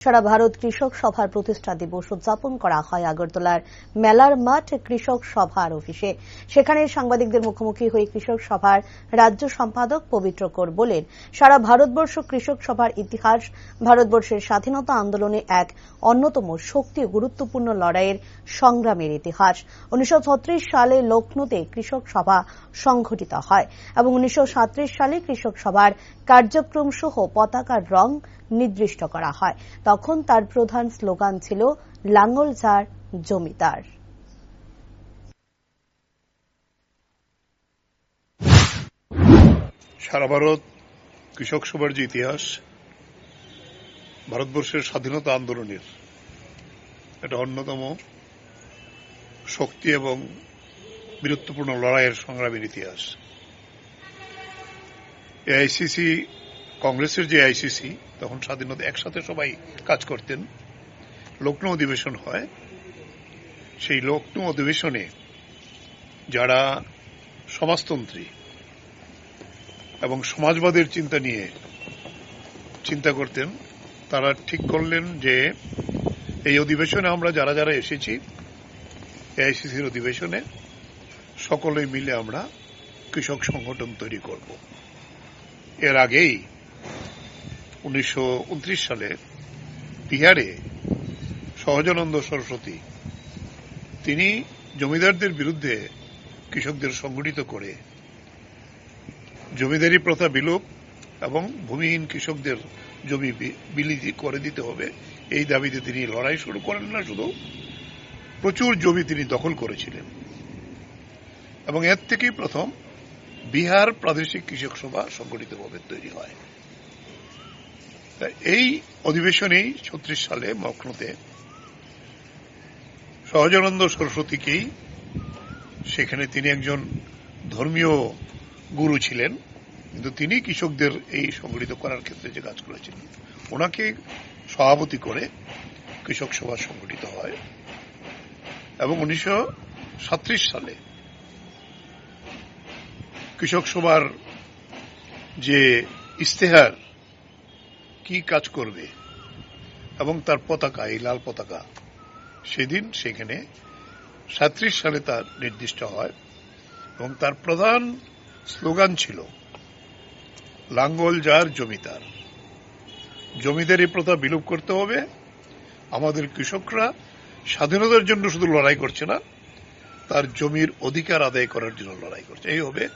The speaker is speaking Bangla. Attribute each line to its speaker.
Speaker 1: সারা ভারত কৃষক সভার প্রতিষ্ঠা দিবস উদযাপন করা হয় আগরতলার মেলার মাঠ কৃষক সভার অফিসে। সেখানে সাংবাদিকদের মুখোমুখি হয়ে কৃষক সভার রাজ্য সম্পাদক পবিত্র কর বলেন, সারা ভারতবর্ষ কৃষক সভার ইতিহাস ভারতবর্ষের স্বাধীনতা আন্দোলনে এক অন্যতম শক্তি গুরুত্বপূর্ণ লড়াইয়ের সংগ্রামের ইতিহাস। উনিশশো ছত্রিশ সালে লখনৌতে কৃষক সভা সংঘটিত হয় এবং উনিশশো সালে কৃষক সভার কার্যক্রম সহ পতাকার রং নির্দিষ্ট করা হয়। তখন তার প্রধান স্লোগান ছিল, লাঙ্গল যার জমিদার
Speaker 2: সারা ভারত কৃষক সভার যে ইতিহাস, ভারতবর্ষের স্বাধীনতা আন্দোলনের এটা অন্যতম শক্তি এবং বীরত্বপূর্ণ লড়াইয়ের সংগ্রামের ইতিহাস। এআইসিসি কংগ্রেসের যে আইসিসি, তখন স্বাধীনতা একসাথে সবাই কাজ করতেন। লক্ষ্ণৌ অধিবেশন হয়। সেই লক্ষ্ণৌ অধিবেশনে যারা সমাজতন্ত্রী এবং সমাজবাদের চিন্তা নিয়ে চিন্তা করতেন, তারা ঠিক করলেন যে এই অধিবেশনে আমরা যারা যারা এসেছি এআইসিসির অধিবেশনে সকলে মিলে আমরা কৃষক সংগঠন তৈরি করব। এর আগেই উনিশশো উনত্রিশ সালে বিহারে সহজানন্দ সরস্বতী, তিনি জমিদারদের বিরুদ্ধে কৃষকদের সংগঠিত করে জমিদারি প্রথা বিলোপ এবং ভূমিহীন কৃষকদের জমি বিলি করে দিতে হবে। এই দাবিতে তিনি লড়াই শুরু করেন না, শুধু প্রচুর জমি তিনি দখল করেছিলেন। এবং এর থেকেই প্রথম বিহার প্রাদেশিক কৃষক সভা সংগঠিতভাবে তৈরি হয়। এই অধিবেশনেই ছত্রিশ সালে মক্রতে সহজানন্দ সরস্বতীকেই সেখানে তিনি একজন ধর্মীয় গুরু ছিলেন, কিন্তু তিনি কৃষকদের এই সংগঠিত করার ক্ষেত্রে যে কাজ করেছিলেন ওনাকে সভাপতি করে কৃষক সভা সংগঠিত হয়। এবং উনিশশো সালে কৃষক সভার যে ইস্তেহার কি কাজ করবে? এবং তার পতাকা, এই লাল পতাকা, সেদিন সেখানে সাত্রিশ সালে তার নির্দিষ্ট হয় এবং তার প্রধান স্লোগান ছিল, লাঙ্গল যার জমিদার জমিদারি প্রথা বিলোপ করতে হবে। আমাদের কৃষকরা স্বাধীনতার জন্য শুধু লড়াই করছে না, তার জমির অধিকার আদায় করার জন্য লড়াই করছে। এই হবে